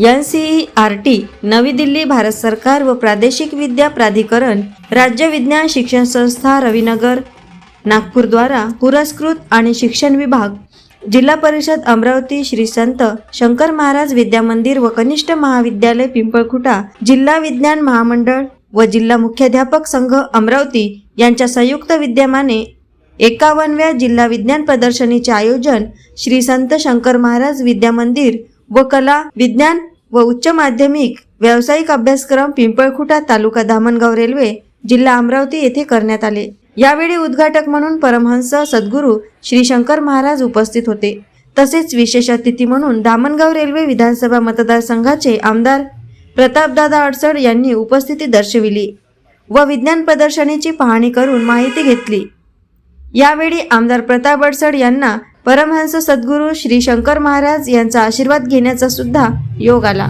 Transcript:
N C R T नवी दिल्ली भारत सरकार व प्रादेशिक विद्या प्राधिकरण राज्य विज्ञान शिक्षण संस्था रविनगर नागपूरद्वारा पुरस्कृत आणि शिक्षण विभाग जिल्हा परिषद अमरावती श्री संत शंकर महाराज विद्या मंदिर व कनिष्ठ महाविद्यालय पिंपळखुटा जिल्हा विज्ञान महामंडळ व जिल्हा मुख्याध्यापक संघ अमरावती यांच्या संयुक्त विद्यमाने एकावनव्या जिल्हा विज्ञान प्रदर्शनीचे आयोजन श्री संत शंकर महाराज विद्या मंदिर व कला विज्ञान व उच्च माध्यमिक व्यावसायिक अभ्यासक्रम पिंपळखुटा तालुका धामणगाव रेल्वे जिल्हा अमरावती येथे करण्यात आले. यावेळी उद्घाटक म्हणून परमहंस सद्गुरू श्री शंकर महाराज उपस्थित होते. तसेच विशेष अतिथी म्हणून दामणगाव रेल्वे विधानसभा मतदारसंघाचे आमदार प्रतापदादा अडसड यांनी उपस्थिती दर्शविली व विज्ञान प्रदर्शनीची पाहणी करून माहिती घेतली. यावेळी आमदार प्रताप अडसड यांना परमहंस सद्गुरू श्री शंकर महाराज यांचा आशीर्वाद घेण्याचा सुद्धा योग आला.